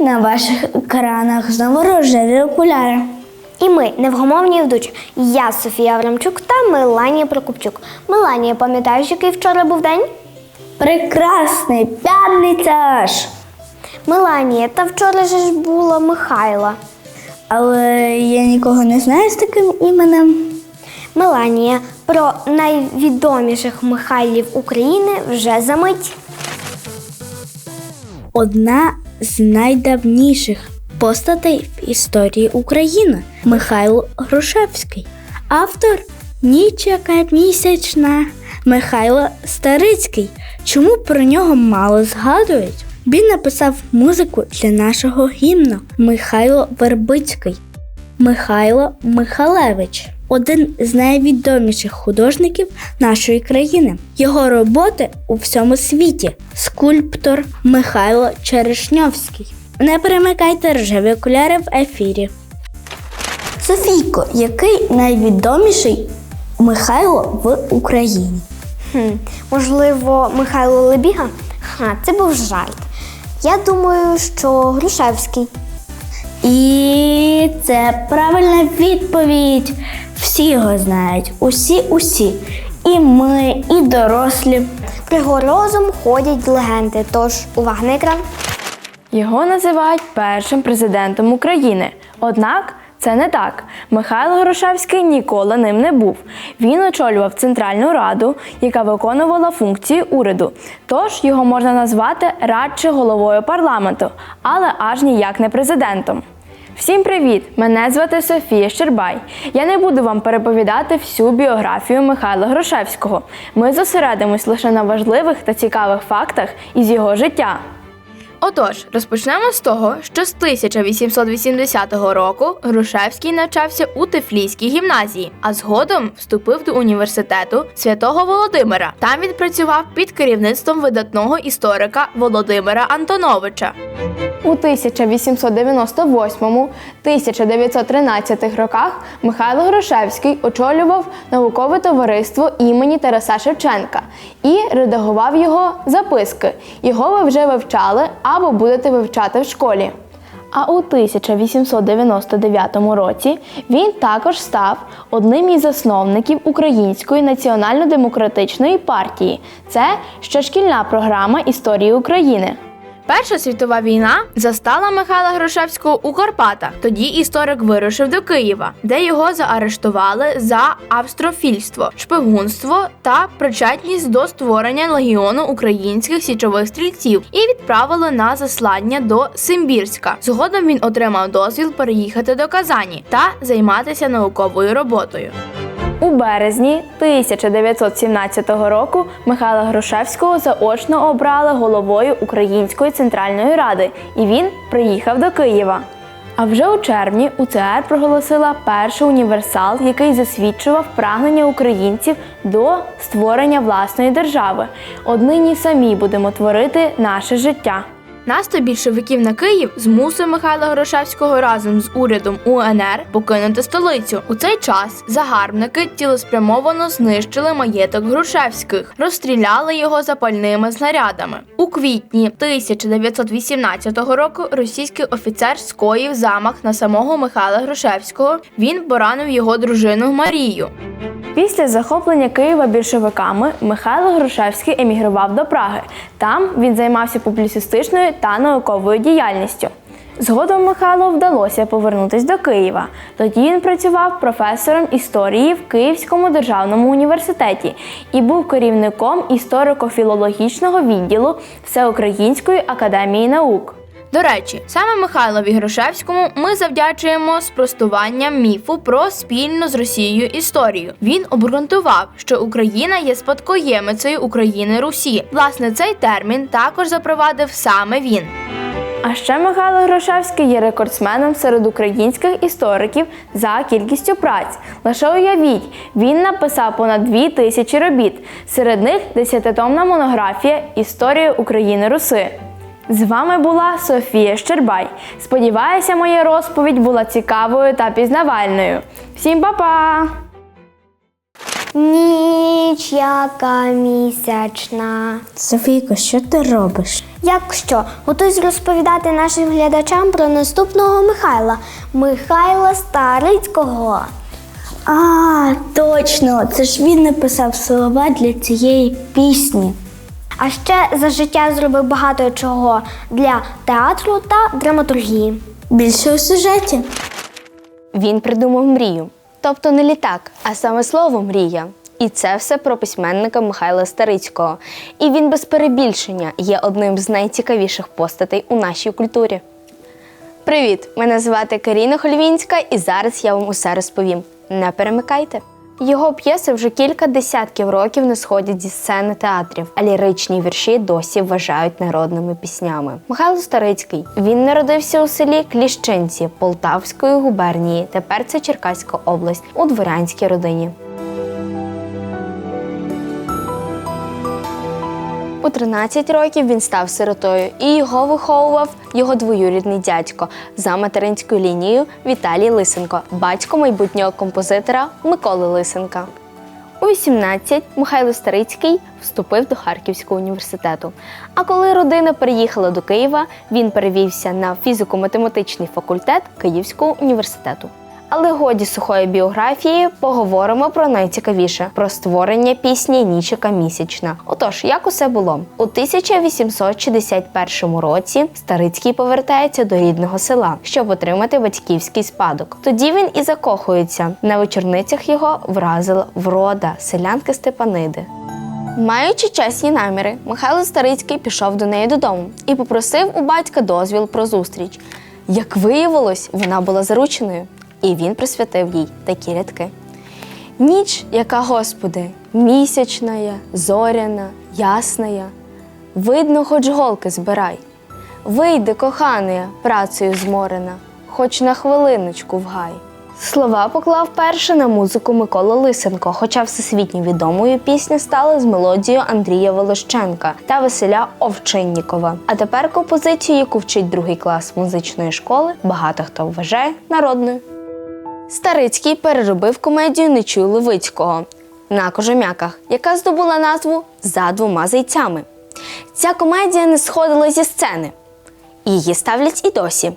Привіт-привіт! На ваших екранах знову рожеві окуляри. І ми, невгомовні ведучі. Я Софія Аврамчук та Меланія Прокопчук. Меланія, пам'ятаєш, який вчора був день? Прекрасний п'ятниця ж! Меланія, та вчора же ж була Михайла. Але я нікого не знаю з таким іменем. Меланія про найвідоміших Михайлів України вже за мить. Одна з найдавніших постатей в історії України Михайло Грушевський. Автор Ніч яка місячна Михайло Старицький. Чому про нього мало згадують? Він написав музику для нашого гімну Михайло Вербицький. Михайло Михалевич один з найвідоміших художників нашої країни. Його роботи у всьому світі скульптор Михайло Черешньовський. Не перемикайте рожеві окуляри в ефірі. Софійко, який найвідоміший Михайло в Україні? Хм, можливо, Михайло Лебіга? Ха, це був жарт. Я думаю, що Грушевський. І це правильна відповідь. Всі його знають, усі, усі. І ми, і дорослі. Пригорозом ходять легенди. Тож, увага на екран. Його називають першим президентом України. Однак це не так. Михайло Грушевський ніколи ним не був. Він очолював Центральну Раду, яка виконувала функції уряду. Тож його можна назвати радше головою парламенту, але аж ніяк не президентом. Всім привіт! Мене звати Софія Щербай. Я не буду вам переповідати всю біографію Михайла Грушевського. Ми зосередимось лише на важливих та цікавих фактах із його життя. Отож, розпочнемо з того, що з 1880 року Грушевський навчався у Тифлійській гімназії, а згодом вступив до університету святого Володимира. Там він працював під керівництвом видатного історика Володимира Антоновича. У 1898-1913 роках Михайло Грушевський очолював наукове товариство імені Тараса Шевченка і редагував його записки. Його ви вже вивчали або будете вивчати в школі. А у 1899 році він також став одним із засновників Української національно-демократичної партії. Це ще шкільна програма історії України. Перша світова війна застала Михайла Грушевського у Карпатах. Тоді історик вирушив до Києва, де його заарештували за австрофільство, шпигунство та причетність до створення легіону українських січових стрільців і відправили на заслання до Симбірська. Згодом він отримав дозвіл переїхати до Казані та займатися науковою роботою. У березні 1917 року Михайла Грушевського заочно обрали головою Української центральної ради, і він приїхав до Києва. А вже у червні УЦР проголосила перший універсал, який засвідчував прагнення українців до створення власної держави. Однині самі будемо творити наше життя. Наступ більшовиків на Київ змусив Михайла Грушевського разом з урядом УНР покинути столицю. У цей час загарбники цілеспрямовано знищили маєток Грушевських, розстріляли його запальними снарядами. У квітні 1918 року російський офіцер скоїв замах на самого Михайла Грушевського. Він поранив його дружину Марію. Після захоплення Києва більшовиками Михайло Грушевський емігрував до Праги. Там він займався публіцистичною та науковою діяльністю. Згодом Михайлу вдалося повернутися до Києва. Тоді він працював професором історії в Київському державному університеті і був керівником історико-філологічного відділу Всеукраїнської академії наук. До речі, саме Михайлові Грушевському ми завдячуємо спростуванням міфу про спільну з Росією історію. Він обґрунтував, що Україна є спадкоємицею України Русі. Власне, цей термін також запровадив саме він. А ще Михайло Грушевський є рекордсменом серед українських істориків за кількістю праць. Лише уявіть, він написав понад дві тисячі робіт. Серед них десятитомна монографія Історія України Руси. З вами була Софія Щербай. Сподіваюся, моя розповідь була цікавою та пізнавальною. Всім па-па! Ніч яка місячна. Софійко, що ти робиш? Як що? Готуюсь розповідати нашим глядачам про наступного Михайла Михайла Старицького. А, точно, це ж він написав слова для цієї пісні. А ще за життя зробив багато чого для театру та драматургії. Більше у сюжеті. Він придумав мрію, тобто не літак, а саме слово мрія. І це все про письменника Михайла Старицького. І він без перебільшення є одним з найцікавіших постатей у нашій культурі. Привіт! Мене звати Каріна Хольвінська, і зараз я вам усе розповім. Не перемикайте. Його п'єси вже кілька десятків років не сходять зі сцени театрів, а ліричні вірші досі вважають народними піснями. Михайло Старицький він народився у селі Кліщинці Полтавської губернії. Тепер це Черкаська область у дворянській родині. У 13 років він став сиротою, і його виховував його двоюрідний дядько за материнською лінією Віталій Лисенко, батько майбутнього композитора Миколи Лисенка. У 18 Михайло Старицький вступив до Харківського університету. А коли родина переїхала до Києва, він перевівся на фізико-математичний факультет Київського університету. Але годі сухої біографії поговоримо про найцікавіше про створення пісні Нічика місячна. Отож, як усе було у 1861 році. Старицький повертається до рідного села, щоб отримати батьківський спадок. Тоді він і закохується. На вечорницях його вразила врода селянки Степаниди. Маючи чесні наміри, Михайло Старицький пішов до неї додому і попросив у батька дозвіл про зустріч. Як виявилось, вона була зарученою, і він присвятив їй такі рядки. Ніч, яка, Господи, місячная, зоряна, ясная, видно, хоч голки збирай. Вийди, коханая, працею зморена, хоч на хвилиночку в гай. Слова поклав перше на музику Микола Лисенко, хоча всесвітньо відомою пісня стала з мелодією Андрія Волощенка та Василя Овчиннікова. А тепер композицію, яку вчить другий клас музичної школи, багато хто вважає народною. Старицький переробив комедію Нечуй Левицького на кожем'яках, яка здобула назву За двома зайцями. Ця комедія не сходила зі сцени. Її ставлять і досі.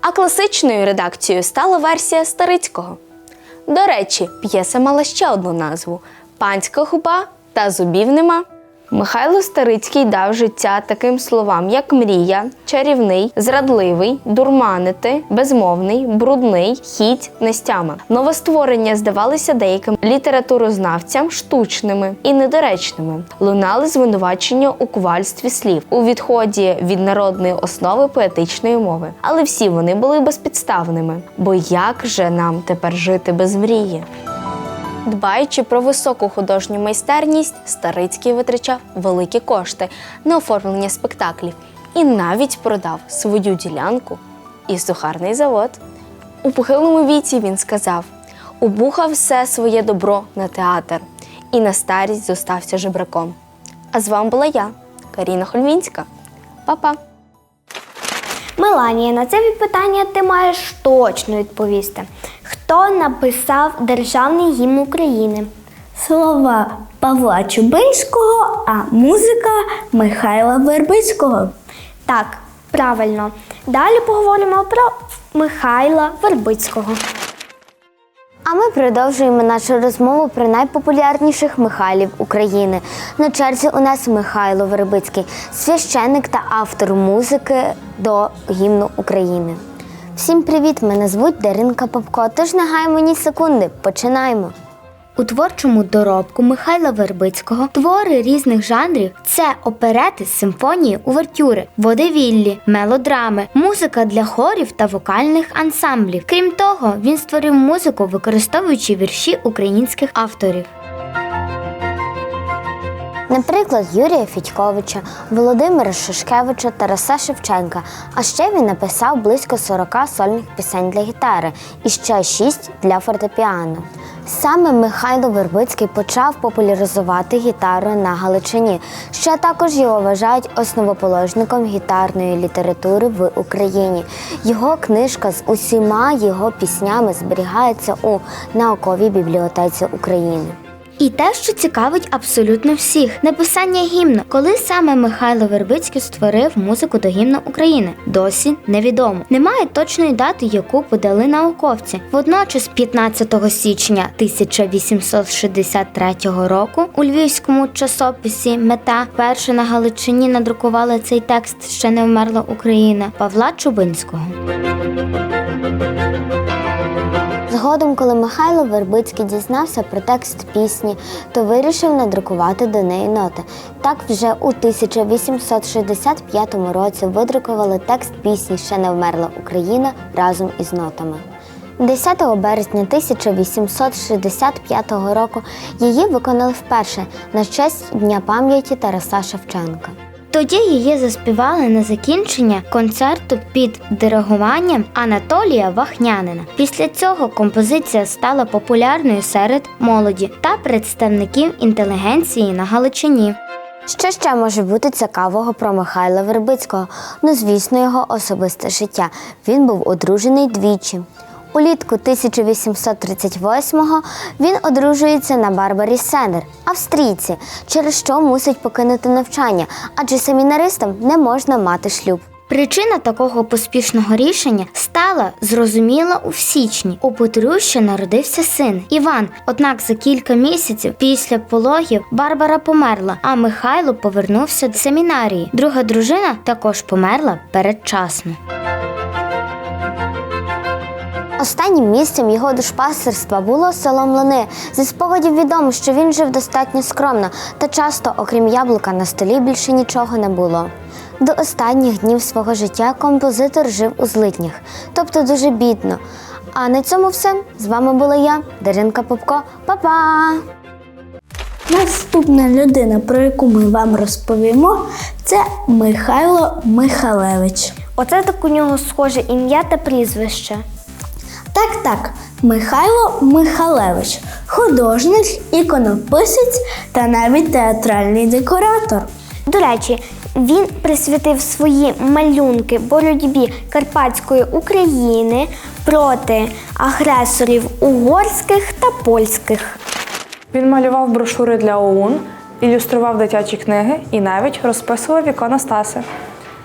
А класичною редакцією стала версія Старицького. До речі, п'єса мала ще одну назву Панська губа та зубів нема. Михайло Старицький дав життя таким словам, як мрія, чарівний, зрадливий, дурманити, безмовний, брудний, хіть, нестяма. Новостворення здавалися деяким літературознавцям штучними і недоречними. Лунали звинувачення у кувальстві слів у відході від народної основи поетичної мови. Але всі вони були безпідставними. Бо як же нам тепер жити без мрії? Дбаючи про високу художню майстерність, Старицький витрачав великі кошти на оформлення спектаклів і навіть продав свою ділянку і сухарний завод. У похилому віці він сказав: убухав все своє добро на театр і на старість зостався жебраком. А з вами була я, Каріна Хольвінська. Па-па! Меланія, на це питання ти маєш точно відповісти. Хто написав Державний гімн України? Слова Павла Чубинського, а музика Михайла Вербицького. Так, правильно. Далі поговоримо про Михайла Вербицького. А ми продовжуємо нашу розмову про найпопулярніших Михайлів України. На черзі у нас Михайло Вербицький, священник та автор музики до гімну України. Всім привіт! Мене звуть Даринка Попко. Тож не гаймо ні секунди. Починаємо. У творчому доробку Михайла Вербицького твори різних жанрів це оперети, симфонії, увертюри, водевіллі, мелодрами, музика для хорів та вокальних ансамблів. Крім того, він створив музику, використовуючи вірші українських авторів. Наприклад, Юрія Федьковича, Володимира Шишкевича, Тараса Шевченка. А ще він написав близько 40 сольних пісень для гітари і ще 6 для фортепіано. Саме Михайло Вербицький почав популяризувати гітару на Галичині, що також його вважають основоположником гітарної літератури в Україні. Його книжка з усіма його піснями зберігається у науковій бібліотеці України. І те, що цікавить абсолютно всіх, написання гімну, коли саме Михайло Вербицький створив музику до гімну України, досі невідомо. Немає точної дати, яку подали науковці. Водночас, 15 січня 1863 року у львівському часописі Мета перше на Галичині надрукували цей текст Ще не вмерла Україна Павла Чубинського. Згодом, коли Михайло Вербицький дізнався про текст пісні, то вирішив надрукувати до неї ноти. Так вже у 1865 році видрукували текст пісні Ще не вмерла Україна разом із нотами. 10 березня 1865 року її виконали вперше на честь Дня пам'яті Тараса Шевченка. Тоді її заспівали на закінчення концерту під диригуванням Анатолія Вахнянина. Після цього композиція стала популярною серед молоді та представників інтелігенції на Галичині. Що ще може бути цікавого про Михайла Вербицького? Ну, звісно, його особисте життя. Він був одружений двічі. Улітку 1838-го він одружується на Барбарі Сенер, австрійці, через що мусить покинути навчання, адже семінаристам не можна мати шлюб. Причина такого поспішного рішення стала зрозуміла у січні. У подружжя народився син Іван. Однак за кілька місяців після пологів Барбара померла, а Михайло повернувся до семінарії. Друга дружина також померла передчасно. Останнім місцем його душпастерства було село Млини. Зі спогадів відомо, що він жив достатньо скромно, та часто, окрім яблука, на столі більше нічого не було. До останніх днів свого життя композитор жив у злитнях, тобто дуже бідно. А на цьому все. З вами була я, Даринка Попко. Па-па! Наступна людина, про яку ми вам розповімо, це Михайло Михалевич. Оце так у нього схоже ім'я та прізвище. Так, так, Михайло Михалевич, художник, іконописець та навіть театральний декоратор. До речі, він присвятив свої малюнки боротьбі Карпатської України проти агресорів угорських та польських. Він малював брошури для ОУН, ілюстрував дитячі книги і навіть розписував іконостаси.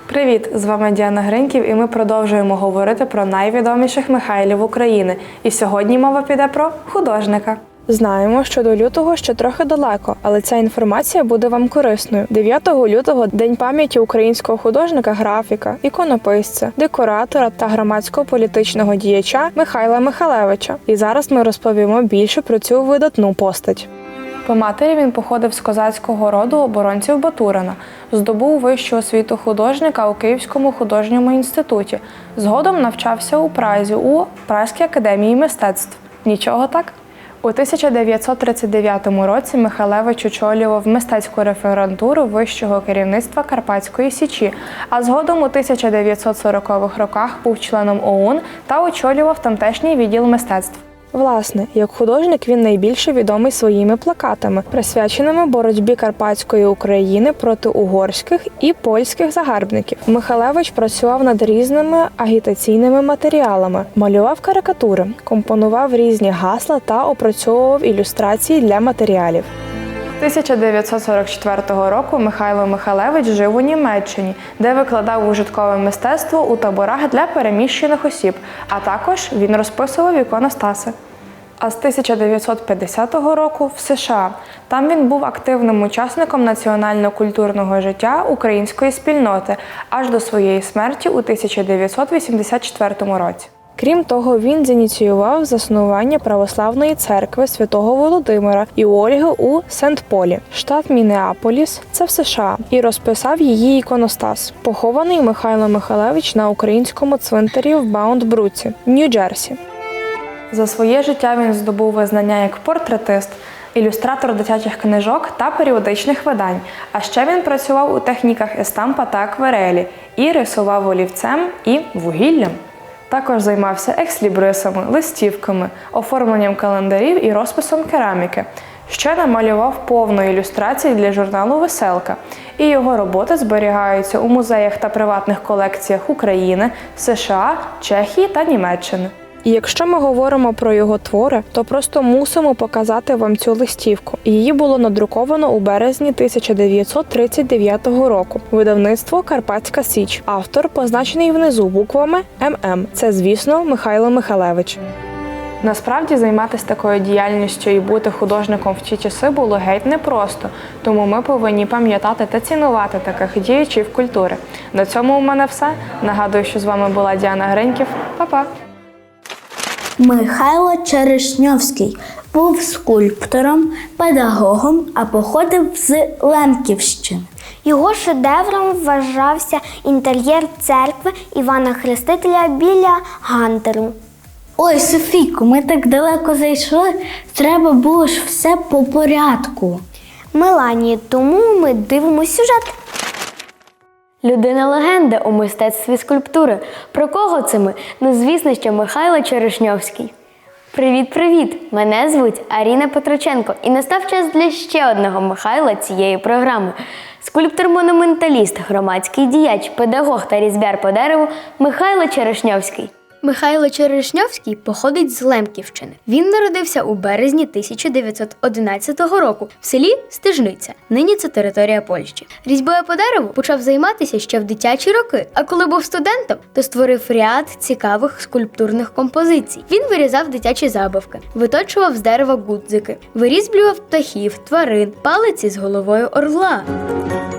Привіт! З вами Діана Гриньків, і ми продовжуємо говорити про найвідоміших Михайлів України. І сьогодні мова піде про художника. Знаємо, що до лютого ще трохи далеко, але ця інформація буде вам корисною. 9 лютого день пам'яті українського художника, графіка, іконописця, декоратора та громадського політичного діяча Михайла Михалевича. І зараз ми розповімо більше про цю видатну постать. По матері він походив з козацького роду оборонців Батурина, здобув вищу освіту художника у Київському художньому інституті. Згодом навчався у Празі у Празькій академії мистецтв. Нічого так? У 1939 році Михалевич очолював мистецьку референтуру вищого керівництва Карпатської Січі, а згодом у 1940-х роках був членом ОУН та очолював тамтешній відділ мистецтв. Власне, як художник він найбільше відомий своїми плакатами, присвяченими боротьбі Карпатської України проти угорських і польських загарбників. Михалевич працював над різними агітаційними матеріалами, малював карикатури, компонував різні гасла та опрацьовував ілюстрації для матеріалів. 1944 року Михайло Михалевич жив у Німеччині, де викладав ужиткове мистецтво у таборах для переміщених осіб, а також він розписував іконостаси. А з 1950 року в США. Там він був активним учасником національно-культурного життя української спільноти аж до своєї смерті у 1984 році. Крім того, він зініціював заснування православної церкви святого Володимира і Ольги у Сент-Полі, штат Мінеаполіс, це в США, і розписав її іконостас. Похований Михайло Михайлевич на українському цвинтарі в Баунд-Бруці, Нью-Джерсі. За своє життя він здобув визнання як портретист, ілюстратор дитячих книжок та періодичних видань. А ще він працював у техніках естампа та акварелі і рисував олівцем і вугіллям. Також займався екслібрисами, листівками, оформленням календарів і розписом кераміки. Ще намалював повну ілюстрації для журналу Веселка, і його роботи зберігаються у музеях та приватних колекціях України, США, Чехії та Німеччини. І якщо ми говоримо про його твори, то просто мусимо показати вам цю листівку. Її було надруковано у березні 1939 року. Видавництво Карпатська Січ. Автор позначений внизу буквами ММ. Це, звісно, Михайло Михалевич. Насправді займатися такою діяльністю і бути художником в ті часи було геть непросто, тому ми повинні пам'ятати та цінувати таких діячів культури. На цьому у мене все. Нагадую, що з вами була Діана Гриньків. Па-па! Михайло Черешньовський був скульптором, педагогом, а походив з Лемківщини. Його шедевром вважався інтер'єр церкви Івана Хрестителя біля Гантеру. Ой, Софійко, ми так далеко зайшли. Треба було ж все по порядку. Меланії, тому ми дивимося сюжет. Людина легенда у мистецтві скульптури. Про кого це ми? Ну, звісно, що Михайло Черешньовський. Привіт-привіт! Мене звуть Аріна Петроченко, і настав час для ще одного Михайла цієї програми. Скульптор-монументаліст, громадський діяч, педагог та різьбяр по дереву Михайло Черешньовський. Михайло Черешньовський походить з Лемківщини. Він народився у березні 1911 року в селі Стежниця. Нині це територія Польщі. Різьбою по дереву почав займатися ще в дитячі роки. А коли був студентом, то створив ряд цікавих скульптурних композицій. Він вирізав дитячі забавки, виточував з дерева гудзики, вирізблював птахів, тварин, палиці з головою орла.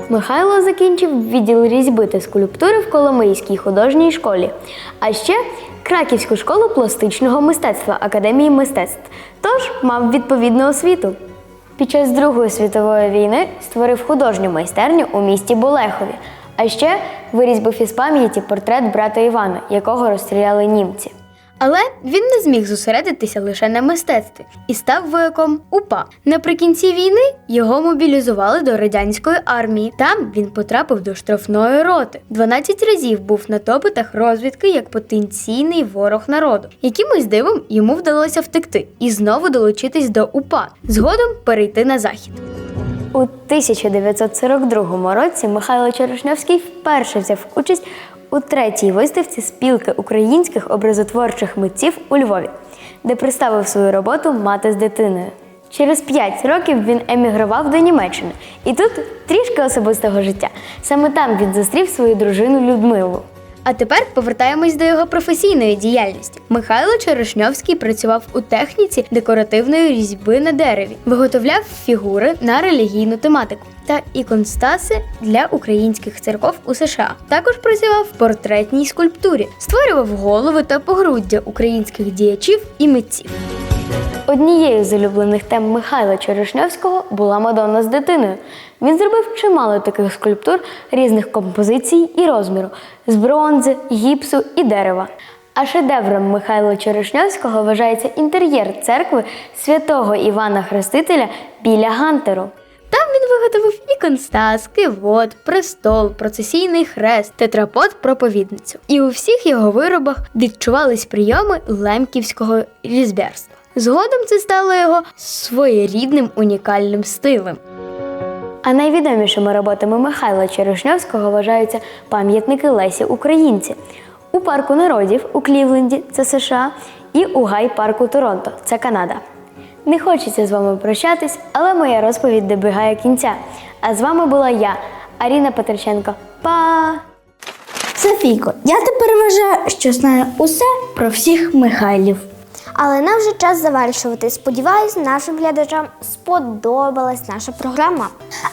Михайло закінчив відділ різьби та скульптури в Коломийській художній школі, а ще Краківську школу пластичного мистецтва Академії мистецтв. Тож мав відповідну освіту. Під час Другої світової війни створив художню майстерню у місті Болехові, а ще вирізбив із пам'яті портрет брата Івана, якого розстріляли німці. Але він не зміг зосередитися лише на мистецтві і став вояком УПА. Наприкінці війни його мобілізували до радянської армії. Там він потрапив до штрафної роти. 12 разів був на допитах розвідки як потенційний ворог народу. Якимось дивом йому вдалося втекти і знову долучитись до УПА, згодом перейти на захід. У 1942 році Михайло Черешнявський вперше взяв участь у третій виставці спілки українських образотворчих митців у Львові, де представив свою роботу Мати з дитиною. Через п'ять років він емігрував до Німеччини, і тут трішки особистого життя. Саме там він зустрів свою дружину Людмилу. А тепер повертаємось до його професійної діяльності. Михайло Черешньовський працював у техніці декоративної різьби на дереві, виготовляв фігури на релігійну тематику та іконстаси для українських церков у США. Також працював в портретній скульптурі, створював голови та погруддя українських діячів і митців. Однією з улюблених тем Михайла Черешньовського була Мадонна з дитиною. Він зробив чимало таких скульптур різних композицій і розміру з бронзи, гіпсу і дерева. А шедевром Михайла Черешньовського вважається інтер'єр церкви святого Івана Хрестителя біля Гантеру. Там він виготовив іконстас, кивот, престол, процесійний хрест, тетрапод, проповідницю. І у всіх його виробах відчувались прийоми лемківського різьбярства. Згодом це стало його своєрідним унікальним стилем. А найвідомішими роботами Михайла Черешньовського вважаються пам'ятники Лесі Українці у парку народів у Клівленді, це США, і у гай-парку Торонто, це Канада. Не хочеться з вами прощатись, але моя розповідь добігає кінця. А з вами була я, Аріна Петриченко. Па! Софійко, я тепер вважаю, що знаю усе про всіх Михайлів. Але нам вже час завершувати. Сподіваюсь, нашим глядачам сподобалась наша програма.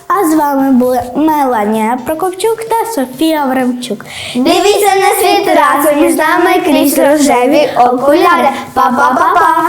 А з вами були Меланія Прокопчук та Софія Времчук. Дивіться на світ разом із нами крізь рожеві окуляри. Па-па-па-па!